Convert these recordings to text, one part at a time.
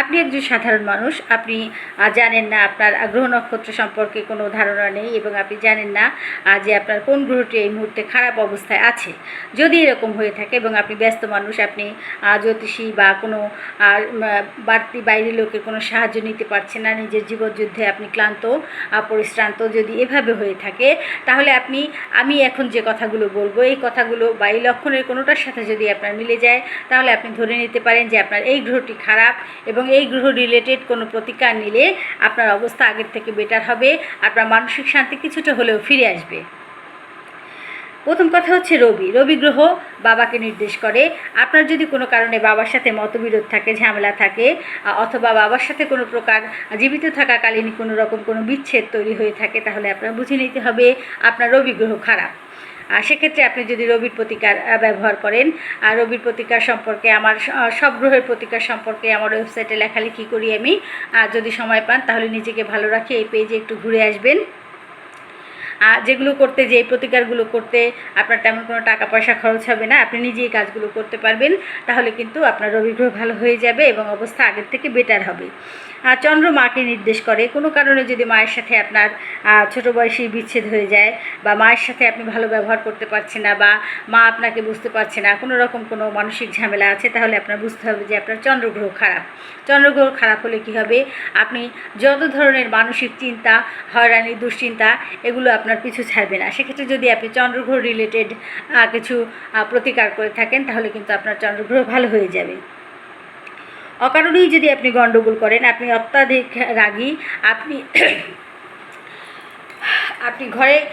আপনি একজন সাধারণ মানুষ, আপনি জানেন না আপনার গ্রহ নক্ষত্র সম্পর্কে কোনো ধারণা নেই এবং আপনি জানেন না যে আপনার কোন গ্রহটি এই মুহূর্তে খারাপ অবস্থায় আছে। যদি এরকম হয়ে থাকে এবং আপনি ব্যস্ত মানুষ, আপনি জ্যোতিষী বা কোনো বাড়তি বাইরের লোকের কোনো সাহায্য নিতে পারছেন না, নিজের জীবনযুদ্ধে আপনি ক্লান্ত পরিশ্রান্ত যদি এভাবে হয়ে থাকে, তাহলে আপনি, আমি এখন যে কথাগুলো বলব, এই কথাগুলো বা এই লক্ষণের কোনোটার সাথে যদি আপনার মিলে যায়, তাহলে আপনি ধরে নিতে পারেন যে আপনার এই গ্রহটি খারাপ এবং এই গ্রহ রিলেটেড কোনো প্রতিকার নিলে আপনার অবস্থা আগের থেকে বেটার হবে, আপনার মানসিক শান্তি কিছুটা হলেও ফিরে আসবে। প্রথম কথা হচ্ছে রবি। রবি গ্রহ বাবাকে নির্দেশ করে। আপনার যদি কোনো কারণে বাবার সাথে মতবিরোধ থাকে, ঝামেলা থাকে অথবা বাবার সাথে কোনো প্রকার জীবিত থাকাকালীন কোনো রকম কোনো বিচ্ছেদ তৈরি হয়ে থাকে, তাহলে আপনার বুঝে নিতে হবে আপনার রবি গ্রহ খারাপ। সেক্ষেত্রে আপনি যদি রবির প্রতিকার ব্যবহার করেন, আর রবির প্রতিকার সম্পর্কে আমার সব গ্রহের প্রতিকার সম্পর্কে আমার ওয়েবসাইটে লেখালেখি করি আমি। আর যদি সময় পান, তাহলে নিজেকে ভালো রাখি, এই পেজে একটু ঘুরে আসবেন। যেগুলো করতে যে প্রতিকারগুলো করতে আপনার তেমন কোনো টাকা পয়সা খরচ হবে না, আপনি নিজেই কাজগুলো করতে পারবেন, তাহলে কিন্তু আপনার রবি গ্রহ ভালো হয়ে যাবে এবং অবস্থা আগের থেকে বেটার হবে। আর চন্দ্র মাকে নির্দেশ করে, কোনো কারণে যদি মায়ের সাথে আপনার ছোট বয়সী বিচ্ছেদ হয়ে যায় বা মায়ের সাথে আপনি ভালো ব্যবহার করতে পারছেন না বা মা আপনাকে বুঝতে পারছে না, কোনো রকম কোনো মানসিক ঝামেলা আছে, তাহলে আপনার বুঝতে হবে যে আপনার চন্দ্রগ্রহ খারাপ। চন্দ্রগ্রহ খারাপ হলে কী হবে? আপনি যত ধরনের মানসিক চিন্তা, হয়রানি, দুশ্চিন্তা, এগুলো আপনার পিছু ছাড়বে না। সেক্ষেত্রে যদি আপনি চন্দ্রগ্রহ রিলেটেড কিছু প্রতিকার করে থাকেন, তাহলে কিন্তু আপনার চন্দ্রগ্রহ ভালো হয়ে যাবে। অকারণেই যদি আপনি গণ্ডগোল করেন, আপনি অত্যাধিক রাগী, আপনি আপনি ঘরে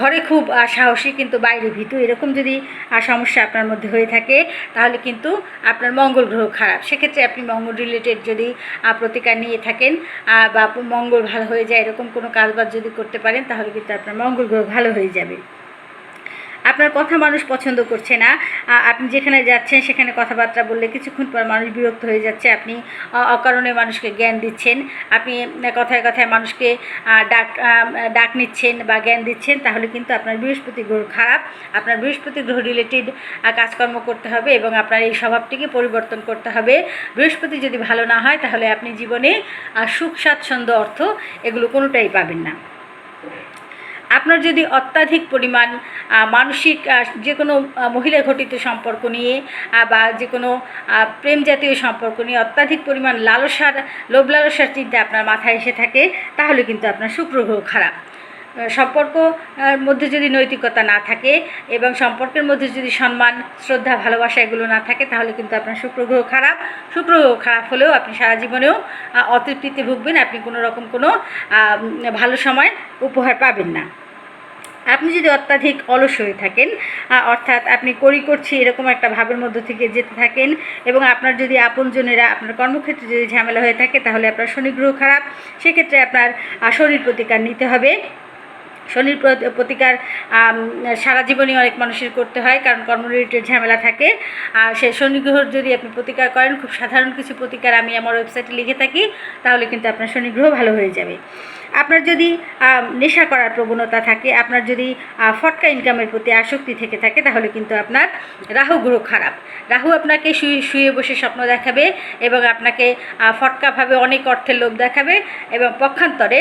ঘরে খুব সাহসী কিন্তু বাইরে ভীতু। এরকম যদি সমস্যা আপনার মধ্যে হয়ে থাকে, তাহলে কিন্তু আপনার মঙ্গল গ্রহ খারাপ। সেক্ষেত্রে আপনি মঙ্গল রিলেটেড যদি প্রতিকার নিয়ে থাকেন বা মঙ্গল ভালো হয়ে যায়, এরকম কোনো কাজবাজ যদি করতে পারেন, তাহলে কিন্তু আপনার মঙ্গল গ্রহ ভালো হয়ে যাবে। আপনার কথা মানুষ পছন্দ করছে না। আপনি যেখানে যাচ্ছেন, সেখানে কথাবার্তা বললে কিছুক্ষণ পর মানুষ বিরক্ত হয়ে যাচ্ছে। আপনি অকারণে মানুষকে জ্ঞান দিচ্ছেন। আপনি কথায় কথায় মানুষকে ডাক ডাক নিচ্ছেন বা জ্ঞান দিচ্ছেন, তাহলে কিন্তু আপনার বৃহস্পতি গ্রহ খারাপ। আপনার বৃহস্পতি গ্রহ রিলেটেড কাজকর্ম করতে হবে এবং আপনার এই স্বভাবটিকে পরিবর্তন করতে হবে। বৃহস্পতি যদি ভালো না হয়, তাহলে আপনি জীবনে সুখ, স্বাচ্ছন্দ্য, অর্থ এগুলো কোনোটাই পাবেন না। আপনার যদি অত্যাধিক পরিমাণ মানসিক যে কোনো মহিলা ঘটিত সম্পর্ক নিয়ে বা যে কোনো প্রেম জাতীয় সম্পর্ক নিয়ে অত্যাধিক পরিমাণ লালসার, লোভ লালসার চিন্তা আপনার মাথায় এসে থাকে, তাহলে কিন্তু আপনার শুক্র গ্রহ খারাপ। সম্পর্ক মধ্যে যদি নৈতিকতা না থাকে এবং সম্পর্কের মধ্যে যদি সম্মান, শ্রদ্ধা, ভালোবাসা এগুলো না থাকে, তাহলে কিন্তু আপনার শুক্র গ্রহ খারাপ। শুক্র গ্রহ খারাপ হলেও আপনি সারা জীবনেও অতৃপ্তিতে ভুগবেন, আপনি কোনো রকম কোনো ভালো সময় উপহার পাবেন না। আপনি যদি অত্যাধিক অলস হয়ে থাকেন অর্থাৎ আপনি করি করছি এরকম একটা ভাবের মধ্য থেকে যেতে থাকেন এবং আপনার যদি আপনজনেরা, আপনার কর্মক্ষেত্রে যদি ঝামেলা হয়ে থাকে, তাহলে আপনার শনিগ্রহ খারাপ। সেক্ষেত্রে আপনার শরীর প্রতিকার নিতে হবে। শনির প্র- প্রতিকার সারা জীবনই অনেক মানুষের করতে হয়, কারণ কর্ম রিলেটেড ঝামেলা থাকে। আর সে শনি গ্রহর যদি আপনি প্রতিকার করেন, খুব সাধারণ কিছু প্রতিকার আমি আমার ওয়েবসাইটে লিখে থাকি, তাহলে কিন্তু আপনার শনি গ্রহ ভালো হয়ে যাবে। আপনার যদি নেশা করার প্রবণতা থাকে, আপনার যদি ফটকা ইনকামের প্রতি আসক্তি থেকে থাকে, তাহলে কিন্তু আপনার রাহু গ্রহ খারাপ। রাহু আপনাকে শুয়ে শুয়ে বসে স্বপ্ন দেখাবে এবং আপনাকে ফটকাভাবে অনেক অর্থের লোভ দেখাবে এবং পক্ষান্তরে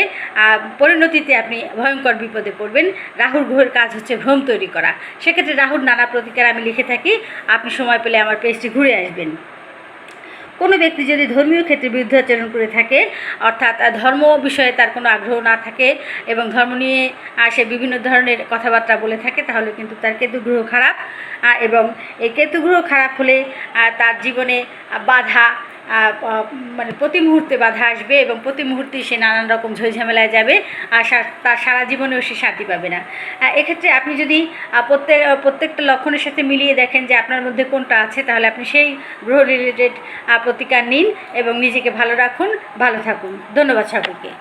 পরিণতিতে আপনি ভয়ঙ্কর বিপদে পড়বেন। রাহুর গ্রহের কাজ হচ্ছে ভ্রম তৈরি করা। সেক্ষেত্রে রাহুর নানা প্রতিকার আমি লিখে থাকি। আপনি সময় পেলে আমার পেজটি ঘুরে আসবেন। কোনো ব্যক্তি যদি ধর্মীয় ক্ষেত্রে বিরুদ্ধাচরণ করে থাকে, অর্থাৎ ধর্ম বিষয়ে তার কোনো আগ্রহ না থাকে এবং ধর্ম নিয়ে সে বিভিন্ন ধরনের কথাবার্তা বলে থাকে, তাহলে কিন্তু তার কেতুগ্রহ খারাপ এবং এই কেতুগ্রহ খারাপ হলে তার জীবনে বাধা মানে প্রতি মুহূর্তে বাধা আসবে এবং প্রতি মুহূর্তে সে নানান রকম ঝামেলায় যাবে, আর তার সারা জীবনেও সে শান্তি পাবে না। এক্ষেত্রে আপনি যদি প্রত্যেক প্রত্যেকটা লক্ষণের সাথে মিলিয়ে দেখেন যে আপনার মধ্যে কোনটা আছে, তাহলে আপনি সেই গ্রহ রিলেটেড প্রতিকার নিন এবং নিজেকে ভালো রাখুন, ভালো থাকুন। ধন্যবাদ সকলকে।